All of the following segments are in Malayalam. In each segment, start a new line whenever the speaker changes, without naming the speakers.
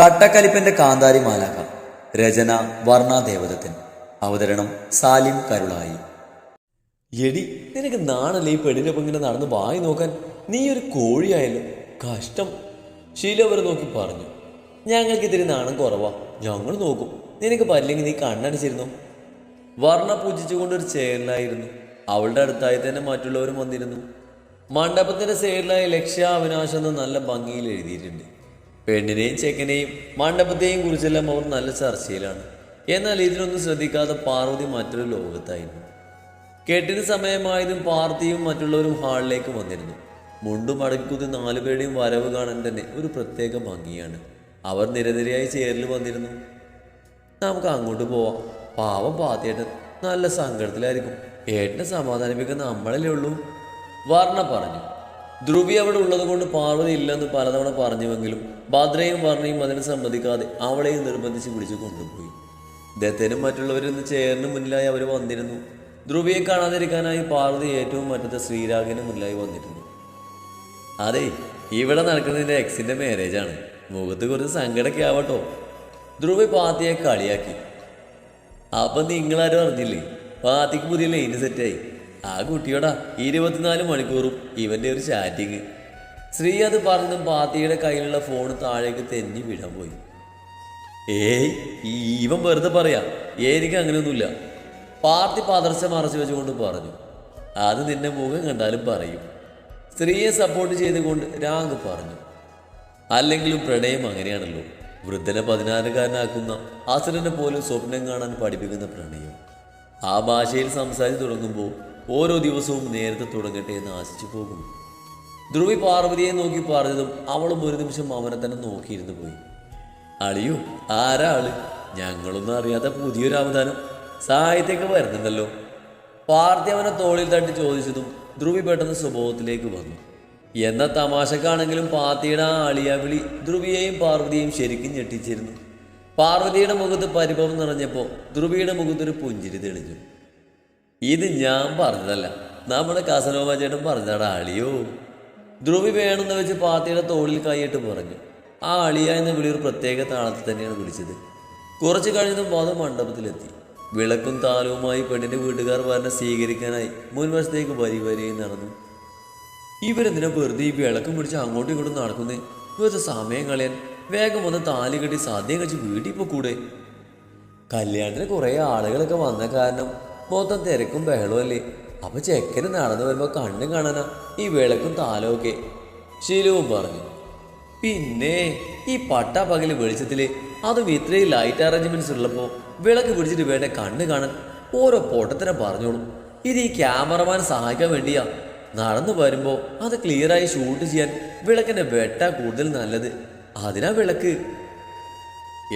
കട്ടക്കലിപ്പന്റെ കാന്താരി മാലാക രചന വർണാദേവതത്തിൻ അവതരണം സാലിം കരുളായി.
എടി നിനക്ക് നാണല്ലേ ഈ പെണ്ണിനൊപ്പം ഇങ്ങനെ നടന്ന് വായി നോക്കാൻ? നീ ഒരു കോഴിയായല്ലോ. കഷ്ടം. ശീല അവരെ നോക്കി പറഞ്ഞു. ഞങ്ങൾക്ക് ഇത്തിരി നാണം കുറവാ. ഞങ്ങൾ നോക്കും. നിനക്ക് പറ്റില്ലെങ്കിൽ നീ കണ്ണടിച്ചിരുന്നു? വർണ പൂജിച്ചുകൊണ്ട് ഒരു ചേരലായിരുന്നു. അവളുടെ അടുത്തായി തന്നെ മറ്റുള്ളവരും വന്നിരുന്നു. മണ്ഡപത്തിന്റെ സൈഡിലായി ലക്ഷ്യ അവിനാശം എന്ന് നല്ല ഭംഗിയിൽ എഴുതിയിട്ടുണ്ട്. പെണ്ണിനെയും ചെക്കനെയും മണ്ഡപത്തെയും കുറിച്ചെല്ലാം അവർ നല്ല ചർച്ചയിലാണ്. എന്നാൽ ഇതിനൊന്നും ശ്രദ്ധിക്കാതെ പാർവതി മറ്റൊരു ലോകത്തായിരുന്നു. കെട്ടിന് സമയമായതും പാർത്തിയും മറ്റുള്ളവരും ഹാളിലേക്ക് വന്നിരുന്നു. മുണ്ടും അടക്കുതി നാലുപേരുടെയും വരവ് കാണാൻ തന്നെ ഒരു പ്രത്യേക ഭംഗിയാണ്. അവർ നിരനിരയായി ചേരിൽ വന്നിരുന്നു. നമുക്ക് അങ്ങോട്ട് പോവാം. പാവം പാത്തിയേട്ടൻ നല്ല സങ്കടത്തിലായിരിക്കും. ഏട്ടനെ സമാധാനിപ്പിക്കുന്ന നമ്മളല്ലേ ഉള്ളൂ? വർണ പറഞ്ഞു. ധ്രുവി അവിടെ ഉള്ളത് കൊണ്ട് പാർവതി ഇല്ലെന്ന് പലതവണ പറഞ്ഞുവെങ്കിലും ഭദ്രയും വർണയും അതിന് സമ്മതിക്കാതെ അവളെയും നിർബന്ധിച്ച് പിടിച്ചു കൊണ്ടുപോയി. ദത്തനും മറ്റുള്ളവരിൽ നിന്ന് ചേറിന് മുന്നിലായി അവർ വന്നിരുന്നു. ധ്രുവിയെ കാണാതിരിക്കാനായി പാർവതി ഏറ്റവും മറ്റത്തെ ശ്രീരാഗിന് മുന്നിലായി വന്നിരുന്നു. അതെ ഇവിടെ നടക്കുന്നതിന്റെ എക്സിന്റെ മാരേജാണ് മുഖത്ത് കുറച്ച് സങ്കടമൊക്കെ ആവട്ടോ. ധ്രുവി പാത്തിയെ കളിയാക്കി. അപ്പം നിങ്ങളാരും അറിഞ്ഞില്ലേ? പാത്തിക്ക് പുതിയ ലൈന് സെറ്റായി ആ കുട്ടിയോടാ ഇരുപത്തിനാല് മണിക്കൂറും ഇവന്റെ ഒരു ചാറ്റിങ് ശ്രീ അത് പറഞ്ഞതും പാത്തിയുടെ കയ്യിലുള്ള ഫോൺ താഴേക്ക് തെന്നി വീഴാൻ പോയി. ഏയ് ഇവൻ വെറുതെ പറയാ എനിക്ക് അങ്ങനെയൊന്നുമില്ല. പാർട്ടി പതർച്ച മറച്ചു വെച്ചുകൊണ്ട് പറഞ്ഞു. അത് നിന്റെ മുഖം കണ്ടാലും പറയും. സ്ത്രീയെ സപ്പോർട്ട് ചെയ്തുകൊണ്ട് രാഗ് പറഞ്ഞു. അല്ലെങ്കിലും പ്രണയം അങ്ങനെയാണല്ലോ. വൃദ്ധനെ പതിനാറുകാരനാക്കുന്ന അസുരനെ പോലും സ്വപ്നം കാണാൻ പഠിപ്പിക്കുന്ന പ്രണയം. ആ ഭാഷയിൽ സംസാരിച്ചു തുടങ്ങുമ്പോൾ ഓരോ ദിവസവും നേരത്തെ തുടങ്ങട്ടെ എന്ന് ആശിച്ചു പോകും ധ്രുവി പാർവതിയെ നോക്കി പറഞ്ഞതും അവളും ഒരു നിമിഷം അവനെ തന്നെ നോക്കിയിരുന്നു പോയി. അളിയോ ആരാ ആൾ? ഞങ്ങളൊന്നും അറിയാത്ത പുതിയൊരു അവതാനം സാഹിത്യമൊക്കെ വരുന്നുണ്ടല്ലോ. പാർത്തി അവനെ തോളിൽ തട്ടി ചോദിച്ചതും ധ്രുവി പെട്ടെന്ന് സ്വഭാവത്തിലേക്ക് വന്നു. എന്ന തമാശക്കാണെങ്കിലും പാർത്തിയുടെ ആ അളിയാവിളി ധ്രുവിയെയും പാർവതിയെയും ശരിക്കും ഞെട്ടിച്ചിരുന്നു. പാർവതിയുടെ മുഖത്ത് പരിഭവം നിറഞ്ഞപ്പോൾ ധ്രുവിയുടെ മുഖത്തൊരു പുഞ്ചിരി തെളിഞ്ഞു. ഇത് ഞാൻ പറഞ്ഞതല്ല. നമ്മുടെ കാസനോമ ചേട്ടൻ പറഞ്ഞാടാ അളിയോ. ധ്രുവി വേണമെന്ന് വെച്ച് പാത്തിയുടെ തോളിൽ കൈയിട്ട് പറഞ്ഞു. ആ അളിയ എന്ന വിളി ഒരു പ്രത്യേക താളത്തിൽ തന്നെയാണ് വിളിച്ചത്. കുറച്ച് കഴിഞ്ഞതും വധു മണ്ഡപത്തിലെത്തി. വിളക്കും താലവുമായി പെണ്ണിന്റെ വീട്ടുകാർ വരനെ സ്വീകരിക്കാനായി മുൻവശത്തേക്ക് വരി വരികയും നടന്നു. ഇവരെന്തിനാ വെറുതെ ഈ വിളക്കും പിടിച്ച് അങ്ങോട്ടും ഇങ്ങോട്ടും നടക്കുന്നേ? വെറുതെ സമയം കളയാൻ വേഗം വന്ന് താലി കെട്ടി സാധ്യം കഴിച്ച് വീട്ടിൽ പോയി കൂടെ കല്യാണത്തിന് കുറേ ആളുകളൊക്കെ വന്ന കാരണം മൊത്തം തിരക്കും ബഹളവും അല്ലേ? അപ്പൊ ചെക്കന് നടന്നു വരുമ്പോ കണ്ണും കാണാന. ഈ വിളക്കും താലമൊക്കെ ശീലവും പറഞ്ഞു. പിന്നെ ഈ പട്ടാ പകൽ വെളിച്ചത്തിൽ അതും ഇത്രയും ലൈറ്റ് അറേഞ്ച്മെന്റ്സ് ഉള്ളപ്പോ വിളക്ക് പിടിച്ചിട്ട് വേണ്ട കണ്ണ് കാണാൻ ഓരോ പൊട്ടത്തിനെ പറഞ്ഞോളും. ഇത് ഈ ക്യാമറമാൻ സഹായിക്കാൻ വേണ്ടിയാ. നടന്നു വരുമ്പോ അത് ക്ലിയറായി ഷൂട്ട് ചെയ്യാൻ വിളക്കിന്റെ വെട്ട കൂടുതൽ നല്ലത്. അതിനാ വിളക്ക്.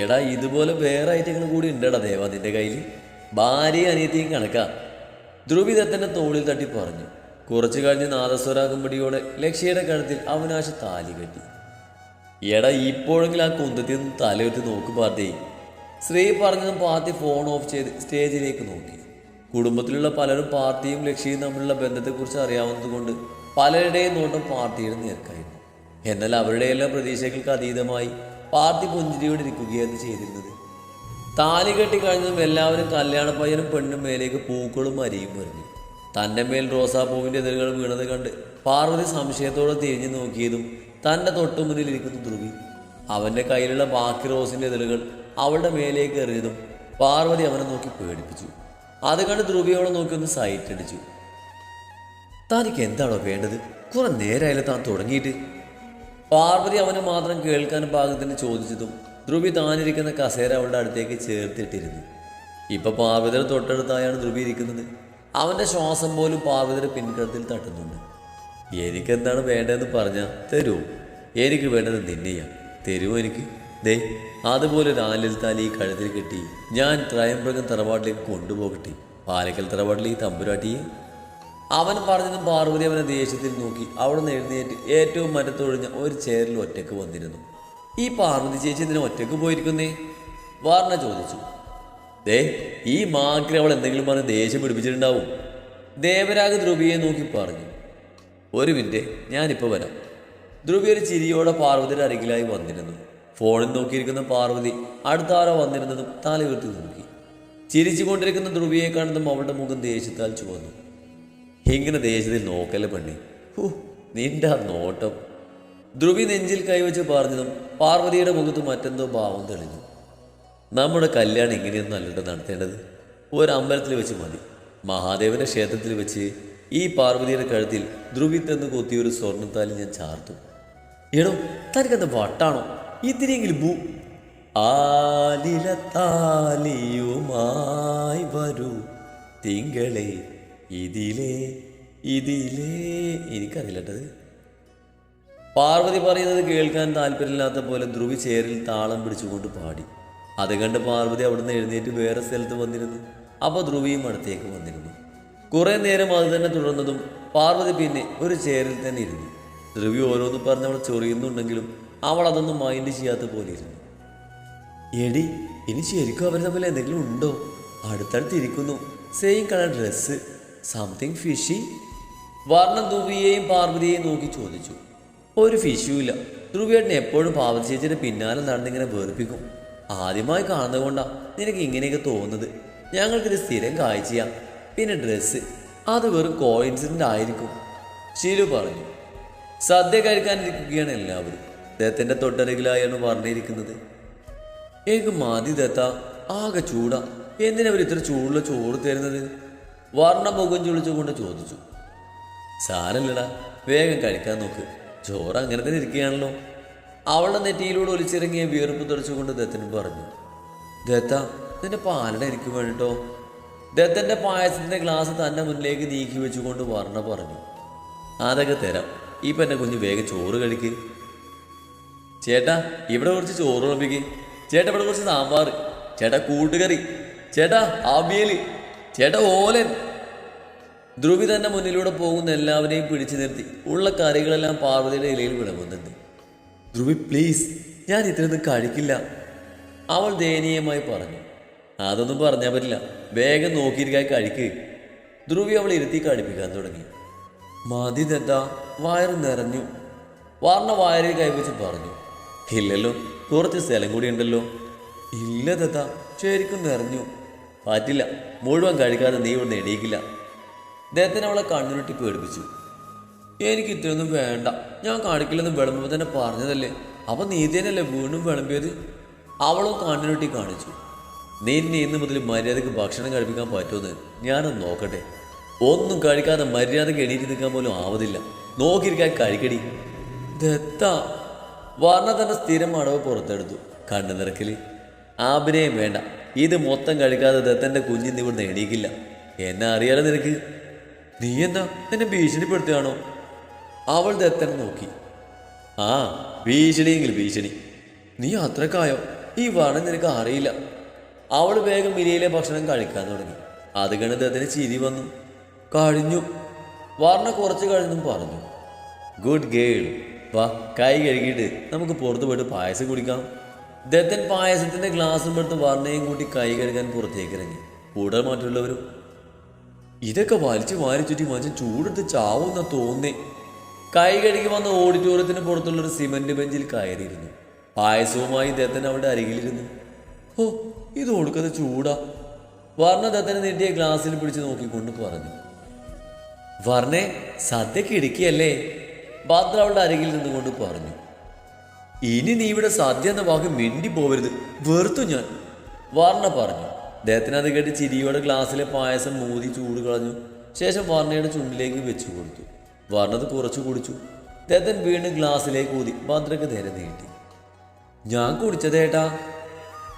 എടാ ഇതുപോലെ വേറെ ഐറ്റങ്ങൾ കൂടി ഉണ്ടടാ ദേവ നിന്റെ കയ്യിൽ ഭാര്യയും അനിയത്തിയും കണക്കാ. ധ്രുവിദത്തന്റെ തോളിൽ തട്ടി പറഞ്ഞു. കുറച്ചു കഴിഞ്ഞ് നാദസ്വരാകുമ്പടിയോടെ ലക്ഷ്യയുടെ കഴുത്തിൽ അവനാശ താലി കെട്ടി. എടാ ഇപ്പോഴെങ്കിലും ആ കുന്തത്തിൽ നിന്ന് തലയുറ്റി നോക്ക് പാർട്ടി ശ്രീ പറഞ്ഞതും പാർട്ടി ഫോൺ ഓഫ് ചെയ്ത് സ്റ്റേജിലേക്ക് നോക്കി. കുടുംബത്തിലുള്ള പലരും പാർട്ടിയും ലക്ഷ്യയും തമ്മിലുള്ള ബന്ധത്തെക്കുറിച്ച് അറിയാവുന്നതുകൊണ്ട് പലരുടെയും നോട്ടം പാർട്ടിയുടെ നേർക്കായിരുന്നു. എന്നാൽ അവരുടെ എല്ലാം പ്രതീക്ഷകൾക്ക് അതീതമായി പാർട്ടി പുഞ്ചിരിയോടെ ഇരിക്കുകയായിരുന്നു ചെയ്തിരുന്നത്. താലി കെട്ടി കഴിഞ്ഞതും എല്ലാവരും കല്യാണ പയ്യനും പെണ്ണും മേലേക്ക് പൂക്കളും അരിയും എറിഞ്ഞു തന്റെ മേൽ റോസാപ്പൂവിന്റെ എതിരുകൾ വീണത് കണ്ട് പാർവതി സംശയത്തോടെ തിരിഞ്ഞു നോക്കിയതും തന്റെ തൊട്ടുമുന്നിൽ ഇരിക്കുന്ന ധ്രുവി അവന്റെ കയ്യിലുള്ള ബാക്കി റോസിന്റെ എതിരുകൾ അവളുടെ മേലേക്ക് എറിഞ്ഞതും പാർവതി അവനെ നോക്കി പേടിപ്പിച്ചു. അത് കണ്ട് ധ്രുവി അവളെ നോക്കി ഒന്ന് സൈറ്റ് അടിച്ചു. തനിക്ക് എന്താണോ വേണ്ടത്? കുറെ നേരമായാലും താൻ തുടങ്ങിയിട്ട്. പാർവതി അവന് മാത്രം കേൾക്കാൻ പാകത്തിന് ചോദിച്ചതും ധ്രുവി താനിരിക്കുന്ന കസേര അവളുടെ അടുത്തേക്ക് ചേർത്തിട്ടിരുന്നു. ഇപ്പൊ പാർവതിയുടെ തൊട്ടടുത്തായാണ് ധ്രുവി ഇരിക്കുന്നത്. അവന്റെ ശ്വാസം പോലും പാർവതിയുടെ പിൻകഴുത്തിൽ തട്ടുന്നുണ്ട്. എനിക്കെന്താണ് വേണ്ടതെന്ന് പറഞ്ഞാൽ തരുമോ എനിക്ക് വേണ്ടത് നിന്നെയാ. തരുമോ എനിക്ക്. ദേ അതുപോലെ രാലിൽ താലി ഈ കഴുത്തിൽ കെട്ടി ഞാൻ ത്രയംപ്രകം തറവാട്ടിലേക്ക് കൊണ്ടുപോകട്ടെ. പാലക്കൽ തറവാട്ടിൽ ഈ തമ്പുരാട്ടിയെ. അവൻ പറഞ്ഞതും പാർവതി അവനെ ദേഷ്യത്തിൽ നോക്കി അവിടെ നിന്ന് എഴുന്നേറ്റ് ഏറ്റവും മരത്തൊഴിഞ്ഞ ഒരു ചേരിൽ ഒറ്റയ്ക്ക് വന്നിരുന്നു. ഈ പാർവതി ചേച്ചി ഇതിനെ ഒറ്റയ്ക്ക് പോയിരിക്കുന്നേ? വാർണ ചോദിച്ചു. ദേ ഈ മാക്കിൽ അവൾ എന്തെങ്കിലും പറഞ്ഞ് ദേഷ്യം പിടിപ്പിച്ചിട്ടുണ്ടാവും. ദേവരാഗ് ധ്രുവിയെ നോക്കി പറഞ്ഞു. ഒരു മിനിറ്റ് ഞാനിപ്പോൾ വരാം. ധ്രുവി ഒരു ചിരിയോടെ പാർവതിയുടെ അരികിലായി വന്നിരുന്നു. ഫോണിൽ നോക്കിയിരിക്കുന്ന പാർവതി അടുത്താരോ വന്നിരുന്നതും തല ഉയർത്തി നോക്കി. ചിരിച്ചുകൊണ്ടിരിക്കുന്ന ധ്രുവിയെ കാണുന്നതും അവളുടെ മുഖം ദേഷ്യത്താൽ ചുവന്നു. ഇങ്ങനെ ദേഷ്യത്തിൽ നോക്കല്ലേ പെണ്ണി. ഹു നിന്റെ ആ നോട്ടം. ധ്രുവി നെഞ്ചിൽ കൈവച്ച് പറഞ്ഞതും പാർവതിയുടെ മുഖത്ത് മറ്റെന്തോ ഭാവം തെളിഞ്ഞു. നമ്മുടെ കല്യാണം എങ്ങനെയൊന്നും അല്ലട്ടോ നടത്തേണ്ടത്. ഒരു അമ്പലത്തിൽ വെച്ച് മതി. മഹാദേവന്റെ ക്ഷേത്രത്തിൽ വെച്ച് ഈ പാർവതിയുടെ കഴുത്തിൽ ധ്രുവി കൊത്തിയ ഒരു സ്വർണത്താലി ഞാൻ ചാർത്തു. എടോ തനിക്കത് വട്ടാണോ? ഇത്തിരിയെങ്കിലും ഭൂ. ആലിലത്താലിയുമായി വരൂ. തിങ്കളെ ഇതിലേ ഇതിലേ എനിക്കറിയില്ലട്ടത്. പാർവതി പറയുന്നത് കേൾക്കാൻ താല്പര്യമില്ലാത്ത പോലെ ധ്രുവി ചേരിൽ താളം പിടിച്ചുകൊണ്ട് പാടി. അത് കണ്ട് പാർവതി അവിടുന്ന് എഴുന്നേറ്റ് വേറെ സ്ഥലത്ത് വന്നിരുന്നു. അപ്പോൾ ധ്രുവിയും അടുത്തേക്ക് വന്നിരുന്നു. കുറേ നേരം അത് തന്നെ തുടർന്നതും പാർവതി പിന്നെ ഒരു ചേരിൽ തന്നെ ഇരുന്നു. ധ്രുവി ഓരോന്ന് പറഞ്ഞ് അവൾ ചൊറിയുന്നുണ്ടെങ്കിലും അവൾ അതൊന്നും മൈൻഡ് ചെയ്യാത്ത പോലെ ഇരുന്നു. എടി ഇനി ശരിക്കും അവർ തമ്മിൽ എന്തെങ്കിലും ഉണ്ടോ? അടുത്തടുത്തിരിക്കുന്നു same colour dress something fishy വർണം ധ്രുവിയെയും പാർവതിയെയും നോക്കി ചോദിച്ചു. ഒരു ഫിഷുമില്ല ഇല്ല. ധ്രുവിയേട്ടൻ എപ്പോഴും പാർവതി ചേച്ചിയുടെ പിന്നാലെ നടന്നിങ്ങനെ വേർപ്പിക്കും ആദ്യമായി കാണുന്നതുകൊണ്ടാ നിനക്ക് ഇങ്ങനെയൊക്കെ തോന്നുന്നത്. ഞങ്ങൾക്കിത് സ്ഥിരം കാഴ്ചയാ. പിന്നെ ഡ്രസ്സ് അത് വെറും കോയിൻസിഡന്റ് ആയിരിക്കും. ശിലു പറഞ്ഞു. സദ്യ കഴിക്കാനിരിക്കുകയാണ് എല്ലാവരും. ദത്തന്റെ തൊട്ടരികിലായാണ് പറഞ്ഞിരിക്കുന്നത്. എനിക്ക് മതി ദത്ത. ആകെ ചൂടാ. എന്തിനവർ ഇത്ര ചൂടുള്ള ചോറ് തരുന്നത്? വർണ മുഖം ചുളിച്ചുകൊണ്ട് ചോദിച്ചു. സാരല്ലടാ. വേഗം കഴിക്കാൻ നോക്ക്. ചോറ് അങ്ങനെ തന്നെ ഇരിക്കുകയാണല്ലോ. അവളുടെ നെറ്റിയിലൂടെ ഒലിച്ചിറങ്ങിയ വിയർപ്പ് തുടച്ചുകൊണ്ട് ദത്തൻ പറഞ്ഞു ദത്ത നിന്റെ പാലട ഇരിക്കും വേണ്ടിട്ടോ? ദത്തന്റെ പായസത്തിന്റെ ഗ്ലാസ് തന്റെ മുന്നിലേക്ക് നീക്കി വെച്ചുകൊണ്ട് വർണ പറഞ്ഞു അതൊക്കെ തരാം. ഇപ്പൊ എന്റെ കുഞ്ഞ് വേഗം ചോറ് കഴിക്ക്. ചേട്ടാ ഇവിടെ കുറച്ച് ചോറ് ഉറപ്പിക്ക് ചേട്ടാ ഇവിടെ കുറച്ച് സാമ്പാർ. ചേട്ടാ കൂട്ടുകറി. ചേട്ടാ ആവിയൽ ചേട്ടാ ഓലൻ. ധ്രുവി തന്റെ മുന്നിലൂടെ പോകുന്ന എല്ലാവരെയും പിടിച്ചു നിർത്തി. ഉള്ള കറികളെല്ലാം പാർവതിയുടെ ഇലയിൽ വിളമ്പുന്നുണ്ട്. ധ്രുവി പ്ലീസ് ഞാൻ ഇത്രയൊന്നും കഴിക്കില്ല. അവൾ ദയനീയമായി പറഞ്ഞു. അതൊന്നും പറഞ്ഞാൽ പറ്റില്ല. വേഗം നോക്കിയിരിക്കാൻ കഴിക്ക്. ധ്രുവി അവൾ ഇരുത്തി കഴിപ്പിക്കാൻ തുടങ്ങി. മതി തെറ്റാ വയറ് നിറഞ്ഞു. വാർണ വയറിൽ കൈവച്ച് പറഞ്ഞു. ഇല്ലല്ലോ കുറച്ച് സ്ഥലം കൂടി ഉണ്ടല്ലോ. ഇല്ല തെറ്റാ ശരിക്കും നിറഞ്ഞു. പറ്റില്ല മുഴുവൻ കഴിക്കാതെ നീ ഇവിടെ എണീക്കില്ല. അദ്ദേഹത്തിന് അവളെ കണ്ണുരുട്ടി പേടിപ്പിച്ചു. എനിക്ക് ഇത്രയൊന്നും വേണ്ട. ഞാൻ കാണിക്കില്ലെന്ന് വിളമ്പുമ്പോൾ തന്നെ പറഞ്ഞതല്ലേ? അപ്പം നീ തന്നെയല്ലേ വീണ്ടും വിളമ്പിയത്? അവളും കണ്ണുരുട്ടി കാണിച്ചു. നിന്നെ ഇന്ന് മുതൽ മര്യാദയ്ക്ക് ഭക്ഷണം കഴിപ്പിക്കാൻ പറ്റുമെന്ന് ഞാനൊന്ന് നോക്കട്ടെ. ഒന്നും കഴിക്കാതെ മര്യാദയ്ക്ക് എണീറ്റ് നിൽക്കാൻ പോലും ആവതില്ല. നോക്കിയിരിക്കാൻ കഴിക്കടി. ദത്ത. വർണ തന്നെ സ്ഥിരം അടവ് പുറത്തെടുത്തു. കണ്ണു നിറക്കിൽ അഭിനയം വേണ്ട. ഇത് മൊത്തം കഴിക്കാതെ ദത്തന്റെ കുഞ്ഞിന്ന് ഇവിടുന്ന് എണീക്കില്ല. എന്നെ അറിയാലോ നിനക്ക്? നീ എന്താ എന്നെ ഭീഷണിപ്പെടുത്തുകയാണോ? അവൾ ദത്തനെ നോക്കി. ആ ഭീഷണിയെങ്കിൽ ഭീഷണി. നീ അത്രക്കായോ? ഈ വണം നിനക്ക് അറിയില്ല. അവൾ വേഗം മിനിയിലെ ഭക്ഷണം കഴിക്കാൻ തുടങ്ങി. അത് കണ്ട് ദത്തന് ചിരി വന്നു. കഴിഞ്ഞു. വർണ കുറച്ച് കഴിഞ്ഞും പറഞ്ഞു. ഗുഡ് ഗേൾ വാ കൈ കഴുകിയിട്ട് നമുക്ക് പുറത്ത് പോയിട്ട് പായസം കുടിക്കാം. ദത്തൻ പായസത്തിന്റെ ഗ്ലാസും എടുത്ത് വർണയും കൂട്ടി കൈ കഴുകാൻ പുറത്തേക്ക് ഇറങ്ങി. കൂടെ മറ്റുള്ളവരും ഇതൊക്കെ വലിച്ചു വാരി ചുറ്റി മനുഷ്യൻ ചൂടെടുത്ത് ചാവുന്ന തോന്നേ. കൈ കഴുകി വന്ന ഓഡിറ്റോറിയത്തിന് പുറത്തുള്ള ഒരു സിമന്റ് ബെഞ്ചിൽ കയറിയിരുന്നു. പായസവുമായി ദത്തൻ അവിടെ അരികിലിരുന്നു. ഓ ഇത് കൊടുക്കാതെ ചൂടാ. വർണ ദത്തനെ നീട്ടിയ ഗ്ലാസ്സിൽ പിടിച്ച് നോക്കിക്കൊണ്ട് പറഞ്ഞു. വർണെ സദ്യക്ക് ഇടുക്കിയല്ലേ? ഭദ്ര അവളുടെ അരികിൽ നിന്നുകൊണ്ട് പറഞ്ഞു. ഇനി നീ ഇവിടെ സദ്യ എന്ന വാക്ക് മിണ്ടി പോവരുത് വെറുത്തു ഞാൻ. വർണ പറഞ്ഞു. അദ്ദേഹത്തിന് അത് കേട്ട് ചിരിയോടെ ഗ്ലാസ്സിലെ പായസം മൂതി ചൂട് കളഞ്ഞു. ശേഷം വർണയുടെ ചുണ്ടിലേക്ക് വെച്ചു കൊടുത്തു. വർണത് കുറച്ചു കുടിച്ചു. അദ്ദേഹത്തിന് വീണ്ടും ഗ്ലാസ്സിലേക്ക് ഊതി. ഭദ്രക്ക് നേരെ നീട്ടി. ഞാൻ കുടിച്ചതേട്ടാ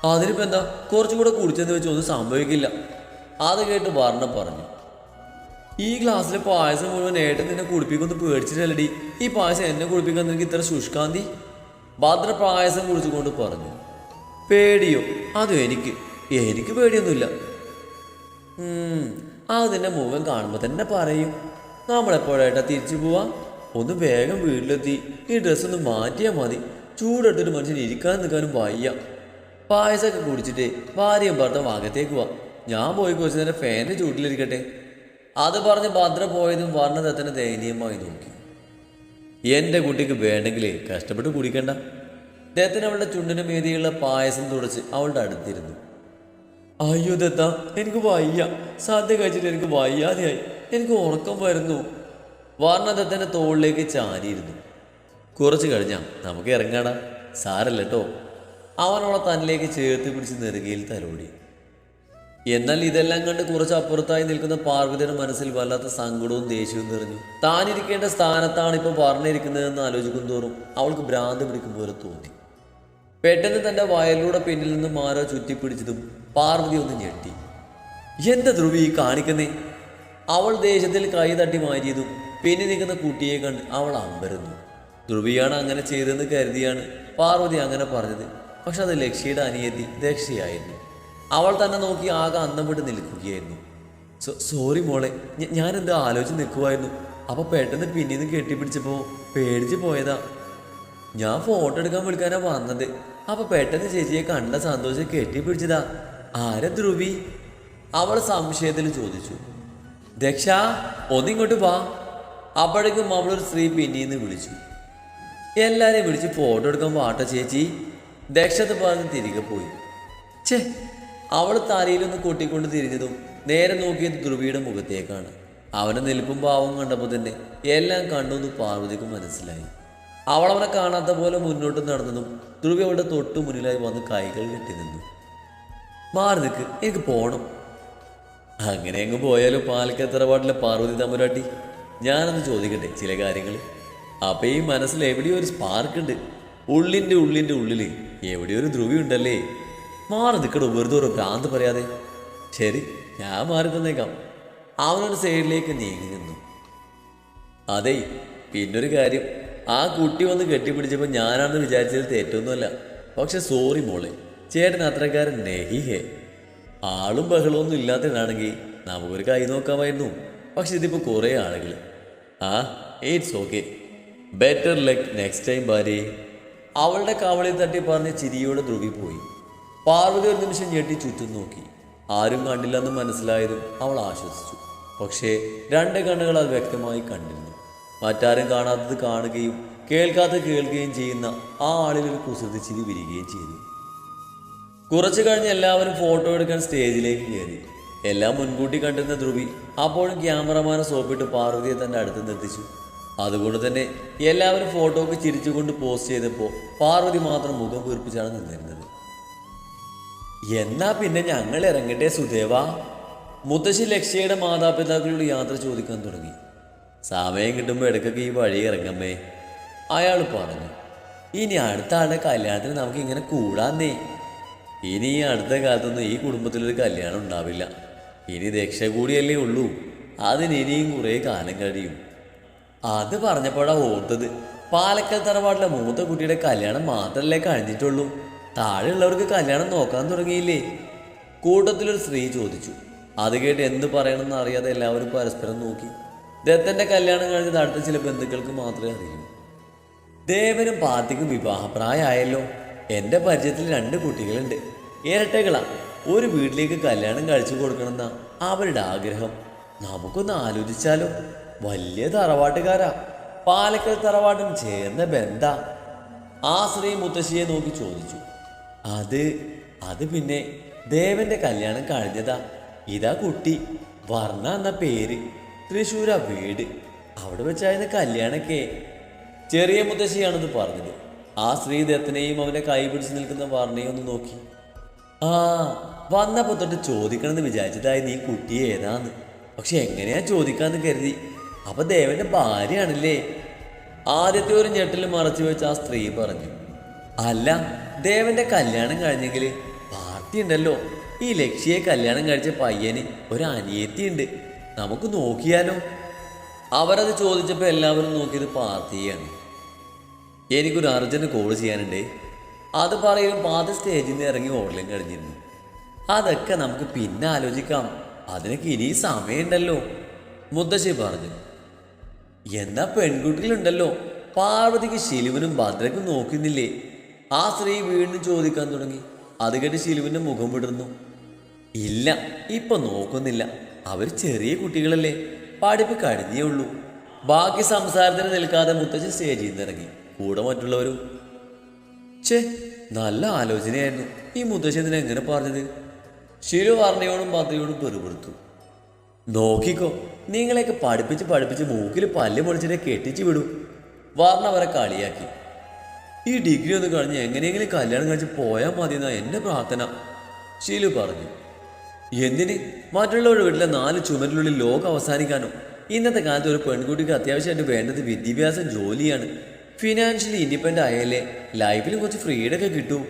അതിനിപ്പോ എന്താ? കുറച്ചും കൂടെ കുടിച്ചെന്ന് വെച്ച് ഒന്നും സംഭവിക്കില്ല. അത് കേട്ട് വർണ പറഞ്ഞു. ഈ ഗ്ലാസ്സിലെ പായസം മുഴുവൻ ഏട്ടൻ നിന്നെ കുടിപ്പിക്കൊന്ന് പേടിച്ചിട്ടല്ലടി. ഈ പായസം എന്നെ കുടിപ്പിക്കാൻ നിനക്ക് ഇത്ര ശുഷ്കാന്തി? ഭദ്ര പായസം കുടിച്ചുകൊണ്ട് പറഞ്ഞു. പേടിയോ? അതും എനിക്ക്? എനിക്ക് പേടിയൊന്നുമില്ല. അത് മുഖം കാണുമ്പോൾ തന്നെ പറയും. നമ്മളെപ്പോഴായിട്ടാ തിരിച്ചു പോവാ? ഒന്ന് വേഗം വീട്ടിലെത്തി. ഈ ഡ്രസ്സ് ഒന്ന് മാറ്റിയാൽ മതി. ചൂടെടുത്തിട്ട് മനുഷ്യൻ ഇരിക്കാൻ നിൽക്കാനും വയ്യ. പായസമൊക്കെ കുടിച്ചിട്ട് ഭാര്യയും ഭർത്താവ് അകത്തേക്ക് പോവാ. ഞാൻ പോയി കുറച്ച് നേരം ഫാനിന്റെ ചൂട്ടിലിരിക്കട്ടെ. അത് പറഞ്ഞ് ഭദ്ര പോയതും വർണദത്തനെ ദയനീയമായി നോക്കി. എന്റെ കുട്ടിക്ക് വേണ്ടെങ്കിലേ കഷ്ടപ്പെട്ട് കുടിക്കണ്ട. അദ്ദേഹത്തിന് അവളുടെ ചുണ്ടിന് മീതിയുള്ള പായസം തുടച്ച് അവളുടെ അടുത്തിരുന്നു. അയ്യോ ദത്ത എനിക്ക് വയ്യ. സാധ്യ കഴിച്ചിട്ട് എനിക്ക് വയ്യാതെയായി. എനിക്ക് ഉറക്കം വരുന്നു. വർണദത്തന്റെ തോളിലേക്ക് ചാരിയിരുന്നു. കുറച്ച് കഴിഞ്ഞാ നമുക്ക് ഇറങ്ങാടാ. സാരല്ല കേട്ടോ അവനോളെ തന്നിലേക്ക് ചേർത്ത് പിടിച്ച് നെറുകയിൽ തലോടി. എന്നാൽ ഇതെല്ലാം കണ്ട് കുറച്ച് അപ്പുറത്തായി നിൽക്കുന്ന പാർവതിയുടെ മനസ്സിൽ വല്ലാത്ത സങ്കടവും ദേഷ്യവും നിറഞ്ഞു. താനിരിക്കേണ്ട സ്ഥാനത്താണ് ഇപ്പോൾ പറഞ്ഞിരിക്കുന്നതെന്ന് ആലോചിക്കും തോറും അവൾക്ക് ഭ്രാന്ത് പിടിക്കും പോലെ തോന്നി. പെട്ടെന്ന് തന്റെ വയലിലൂടെ പിന്നിൽ നിന്നും ആരോ ചുറ്റിപ്പിടിച്ചതും പാർവതി ഒന്ന് ഞെട്ടി. എന്താ ധ്രുവി ഈ കാണിക്കുന്നേ? അവൾ ദേശത്തിൽ കൈ തട്ടി മാറ്റിയതും പിന്നെ നിൽക്കുന്ന കുട്ടിയെ കണ്ട് അവൾ അമ്പരുന്നു. ധ്രുവിയാണ് അങ്ങനെ ചെയ്തതെന്ന് കരുതിയാണ് പാർവതി അങ്ങനെ പറഞ്ഞത്. പക്ഷെ അത് ലക്ഷ്യയുടെ അനിയത്തി ദക്ഷയായിരുന്നു. അവൾ തന്നെ നോക്കി ആകെ അന്തം വിട്ട് നിൽക്കുകയായിരുന്നു സോറി മോളെ ഞാനെന്താ ആലോചിച്ച് നിൽക്കുമായിരുന്നു അപ്പൊ പെട്ടെന്ന് പിന്നീന്ന് നിന്ന് കെട്ടിപ്പിടിച്ചപ്പോ പേടിച്ച് പോയതാ. ഞാൻ ഫോട്ടോ എടുക്കാൻ വിളിക്കാനാ വന്നത്. അപ്പൊ പെട്ടെന്ന് ചേച്ചിയെ കണ്ട സന്തോഷം കെട്ടിപ്പിടിച്ചതാ. ആരെ ധ്രുവി? അവൾ സംശയത്തിൽ ചോദിച്ചു. ദക്ഷ ഒന്നിങ്ങോട്ട് വാ. അപ്പോഴേക്കും അവളൊരു സ്ത്രീ പിന്നീന്ന് വിളിച്ചു. എല്ലാരെയും വിളിച്ച് ഫോട്ടോ എടുക്കാൻ വാട്ട ചേച്ചി. ദക്ഷത്ത് പറഞ്ഞ് തിരികെ പോയി. ഛേ അവൾ തലയിലൊന്ന് കൊട്ടിക്കൊണ്ട് തിരിഞ്ഞതും നേരെ നോക്കിയത് ധ്രുവിയുടെ മുഖത്തേക്കാണ്. അവനെ നിൽപ്പും ഭാവം കണ്ടപ്പോൾ തന്നെ എല്ലാം കണ്ടെന്ന് പാർവതിക്ക് മനസ്സിലായി. അവൾ അവനെ കാണാത്ത പോലെ മുന്നോട്ട് നടന്നതും ധ്രുവി അവളുടെ തൊട്ടു മുന്നിലായി വന്ന് കൈകൾ കെട്ടി നിന്നു. മാറി നിൽക്ക് എനിക്ക് പോകണം അങ്ങനെ അങ്ങ് പോയാലോ പാലക്കത്തറവാട്ടിലെ പാർവതി തമ്പുരാട്ടി. ഞാനൊന്ന് ചോദിക്കട്ടെ ചില കാര്യങ്ങൾ അപ്പം ഈ മനസ്സിൽ എവിടെയോ ഒരു സ്പാർക്ക് ഉണ്ട്. ഉള്ളിന്റെ ഉള്ളിന്റെ ഉള്ളിൽ എവിടെയോ ഒരു ധ്രുവി ഉണ്ടല്ലേ. മാറി നിൽക്കടോ വെറുതെ ഒരു ഭ്രാന്ത് പറയാതെ. ശരി ഞാൻ മാറി തന്നേക്കാം. അവനൊരു സൈഡിലേക്ക് നീങ്ങി നിന്നു. അതെ പിന്നൊരു കാര്യം. ആ കുട്ടി വന്ന് കെട്ടിപ്പിടിച്ചപ്പോൾ ഞാനാണെന്ന് വിചാരിച്ചത് തെറ്റൊന്നുമല്ല. പക്ഷെ സോറി മോളെ. ചേട്ടൻ അത്രക്കാരൻ നെഹിഹേ ആളും ബഹളമൊന്നും ഇല്ലാത്തതാണെങ്കിൽ നമുക്കൊരു കൈ നോക്കാമായിരുന്നു. പക്ഷെ ഇതിപ്പോൾ കുറേ ആളുകൾ ആ it's okay better luck next time ഭാര്യ. അവളുടെ കവളിൽ തട്ടി പറഞ്ഞ് ചിരിയോടെ ധ്രുവി പോയി പാർവതി ഒരു നിമിഷം ഞെട്ടി ചുറ്റും നോക്കി. ആരും കണ്ടില്ലെന്ന് മനസ്സിലായതും അവൾ ആശ്വസിച്ചു. പക്ഷേ രണ്ട് കണ്ണുകൾ അത് വ്യക്തമായി കണ്ടിരുന്നു. മറ്റാരും കാണാത്തത് കാണുകയും കേൾക്കാത്തത് കേൾക്കുകയും ചെയ്യുന്ന ആ ആളിൽ ഒരു കുസൃതി ചിരി വിരികയും ചെയ്തു. കുറച്ചു കഴിഞ്ഞ് എല്ലാവരും ഫോട്ടോ എടുക്കാൻ സ്റ്റേജിലേക്ക് കയറി. എല്ലാം മുൻകൂട്ടി കണ്ടിരുന്ന ധ്രുവി അപ്പോഴും ക്യാമറമാനെ സോപ്പിട്ട് പാർവതിയെ തന്റെ അടുത്ത് നിർത്തിച്ചു അതുകൊണ്ട് തന്നെ എല്ലാവരും ഫോട്ടോക്ക് ചിരിച്ചുകൊണ്ട് പോസ്റ്റ് ചെയ്തപ്പോൾ പാർവതി മാത്രം മുഖം വീർപ്പിച്ചാണ് നിന്നിരുന്നത്. എന്നാ പിന്നെ ഞങ്ങൾ ഇറങ്ങട്ടെ സുദേവ? മുത്തശ്ശി ലക്ഷ്യയുടെ മാതാപിതാക്കളോട് യാത്ര ചോദിക്കാൻ തുടങ്ങി. സമയം കിട്ടുമ്പോൾ ഇടയ്ക്കൊക്കെ ഈ വഴി ഇറങ്ങമ്മേ. അയാൾ പറഞ്ഞു ഇനി അടുത്ത ആളുടെ കല്യാണത്തിന് നമുക്ക് ഇങ്ങനെ കൂടാന്നേ. ഇനി ഈ അടുത്ത കാലത്തൊന്നും ഈ കുടുംബത്തിലൊരു കല്യാണം ഉണ്ടാവില്ല. ഇനി ദക്ഷ കൂടിയല്ലേ ഉള്ളൂ. അതിന് ഇനിയും കുറേ കാലം കഴിയും. അത് പറഞ്ഞപ്പോഴാ ഓർത്തത് പാലക്കൽ തറവാട്ടിലെ മൂത്ത കുട്ടിയുടെ കല്യാണം മാത്രമല്ലേ കഴിഞ്ഞിട്ടുള്ളൂ. താഴെയുള്ളവർക്ക് കല്യാണം നോക്കാൻ തുടങ്ങിയില്ലേ? കൂട്ടത്തിലൊരു സ്ത്രീ ചോദിച്ചു അത് കേട്ട് എന്ത് പറയണമെന്ന് അറിയാതെ എല്ലാവരും പരസ്പരം നോക്കി? ദത്തന്റെ കല്യാണം കഴിഞ്ഞത് അടുത്ത ചില ബന്ധുക്കൾക്ക് മാത്രമേ അറിയൂ. ദേവനും പാർട്ടിക്കും വിവാഹപ്രായമായല്ലോ. എന്റെ പരിചയത്തിൽ രണ്ട് കുട്ടികളുണ്ട്. ഇരട്ടകളാ. ഒരു വീട്ടിലേക്ക് കല്യാണം കഴിച്ചു കൊടുക്കണമെന്ന അവരുടെ ആഗ്രഹം. നമുക്കൊന്ന് ആലോചിച്ചാലോ. വലിയ തറവാട്ടുകാരാ. പാലക്കൽ തറവാട്ടും ചേർന്ന ബന്ധ. ആ ശ്രീ മുത്തശ്ശിയെ നോക്കി ചോദിച്ചു. അത് അത് പിന്നെ ദേവന്റെ കല്യാണം കഴിഞ്ഞതാ. ഇതാ കുട്ടി. വർണ എന്ന പേര്. തൃശ്ശൂരാ വീട്. അവിടെ വെച്ചായിരുന്നു കല്യാണൊക്കെ ചെറിയ മുത്തശ്ശിയാണെന്ന് പറഞ്ഞത്. ആ സ്ത്രീ ദത്തനെയും അവനെ കൈ പിടിച്ച് നിൽക്കുന്ന വർണയും ഒന്ന് നോക്കി. ആ വന്നപ്പോ തൊട്ട് ചോദിക്കണമെന്ന് വിചാരിച്ചതായി നീ കുട്ടി ഏതാന്ന്. പക്ഷെ എങ്ങനെയാ ചോദിക്കാന്ന് കരുതി. അപ്പൊ ദേവന്റെ ഭാര്യയാണല്ലേ. ആദ്യത്തെ ഒരു ഞെട്ടിൽ മറച്ചു വെച്ച് ആ സ്ത്രീ പറഞ്ഞു. അല്ല ദേവന്റെ കല്യാണം കഴിഞ്ഞെങ്കിൽ പാർട്ടി ഉണ്ടല്ലോ ഈ ലക്ഷ്യയെ കല്യാണം കഴിച്ച പയ്യന് ഒരു അനിയത്തി ഉണ്ട് നമുക്ക് നോക്കിയാലോ? അവരത് ചോദിച്ചപ്പോൾ എല്ലാവരും നോക്കിയത് പാർത്തിയാണ് എനിക്കൊരു അർജന്റ് കോൾ ചെയ്യാനുണ്ട്. അത് പറയും പാതി സ്റ്റേജിൽ നിന്ന് ഇറങ്ങി ഓടലും കഴിഞ്ഞിരുന്നു. അതൊക്കെ നമുക്ക് പിന്നെ ആലോചിക്കാം. അതിനൊക്കെ ഇനി സമയമുണ്ടല്ലോ. മുത്തശ്ശി പറഞ്ഞു എന്നാ പെൺകുട്ടികളുണ്ടല്ലോ. പാർവതിക്ക് ശിലുവിനും ഭദ്രക്കും നോക്കുന്നില്ലേ? ആ സ്ത്രീ വീണ്ടും ചോദിക്കാൻ തുടങ്ങി. അത് കേട്ട് ശിലുവിന്റെ മുഖം വിടുന്നു ഇല്ല ഇപ്പം നോക്കുന്നില്ല. അവർ ചെറിയ കുട്ടികളല്ലേ? പഠിപ്പ് കഴിഞ്ഞേ ഉള്ളൂ. ബാക്കി സംസാരത്തിന് നിൽക്കാതെ മുത്തച്ഛൻ സ്റ്റേജിൽ നിന്ന് ഇറങ്ങി കൂടെ മറ്റുള്ളവരും. ഛേ നല്ല ആലോചനയായിരുന്നു. ഈ മുത്തശ്ശി എന്തിനാ എങ്ങനെ പറഞ്ഞത്? ശിലു വർണയോടും പദ്ധതിയോടും പെറുപെടുത്തു നോക്കിക്കോ നിങ്ങളെയൊക്കെ പഠിപ്പിച്ച് പഠിപ്പിച്ച് മൂക്കിൽ പല്ല് പൊളിച്ചിട്ട് കെട്ടിച്ചു വിടും. വർണ അവരെ കളിയാക്കി. ഈ ഡിഗ്രി ഒന്ന് കഴിഞ്ഞ് എങ്ങനെയെങ്കിലും കല്യാണം കഴിച്ച് പോയാൽ മതി എന്നാ എന്റെ പ്രാർത്ഥന. ശീലു പറഞ്ഞു. എന്തിന്? മറ്റുള്ളവരുടെ വീട്ടിലെ നാല് ചുമരിനുള്ളിൽ ലോകം അവസാനിക്കാനോ ഇന്നത്തെ കാലത്ത് ഒരു പെൺകുട്ടിക്ക് അത്യാവശ്യമായിട്ട് വേണ്ടത് വിദ്യാഭ്യാസം ജോലിയാണ്. ഫിനാൻഷ്യലി ഇൻഡിപെൻഡ് ആയാലേ ലൈഫിൽ കുറച്ച് ഫ്രീഡം ഒക്കെ കിട്ടൂ.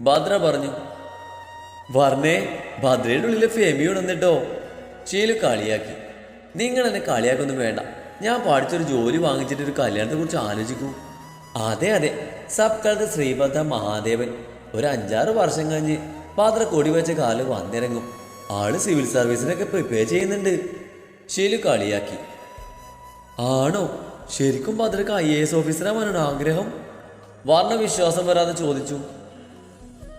ഭദ്ര പറഞ്ഞു വർണേ ഭദ്രയുടെ ഉള്ളിലെ ഫെമിയോട് എന്നിട്ടോ ചീലു കളിയാക്കി നിങ്ങൾ എന്നെ കളിയാക്കൊന്നും വേണ്ട. ഞാൻ പഠിച്ചൊരു ജോലി വാങ്ങിച്ചിട്ട് ഒരു കല്യാണത്തെ കുറിച്ച് ആലോചിക്കൂ. അതെ അതെ. സബ്കാലത്ത് ശ്രീഭദ്ര മഹാദേവൻ ഒരു അഞ്ചാറ് വർഷം കഴിഞ്ഞ് ഭദ്ര കൊടി വെച്ച കാലം വന്നിറങ്ങും. ആൾ സിവിൽ സർവീസിനൊക്കെ പ്രിപ്പയർ ചെയ്യുന്നുണ്ട്. ഷീലു കളിയാക്കി. ആണോ? ശരിക്കും ഭദ്രക്ക് ഐ എ എസ് ഓഫീസറാവാനാണ് ആഗ്രഹം? വർണ വിശ്വാസം വരാതെ ചോദിച്ചു.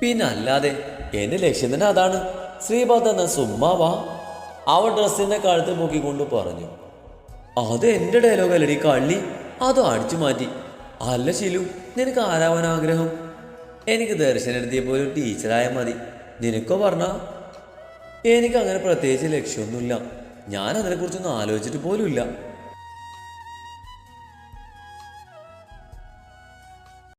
പിന്നല്ലാതെ എന്റെ ലക്ഷ്യം തന്നെ അതാണ്. ശ്രീഭദ്ര എന്ന സുമ്മാവാ അവ ഡ്രസ്സിന്റെ കഴുത്ത് പൊക്കിക്കൊണ്ട് പറഞ്ഞു. അത് എന്റെ ഡയലോഗ് അല്ലടി കള്ളി? അതും അടിച്ചു മാറ്റി. അല്ല ശിലു നിനക്ക് ആരാവാൻ ആഗ്രഹം? എനിക്ക് ദർശനം എടുത്തിയപ്പോൾ ഒരു ടീച്ചറായ മതി. നിനക്കോ പറഞ്ഞ എനിക്ക് അങ്ങനെ പ്രത്യേകിച്ച് ലക്ഷ്യമൊന്നുമില്ല. ഞാൻ അതിനെക്കുറിച്ചൊന്നും ആലോചിച്ചിട്ട് പോലുമില്ല.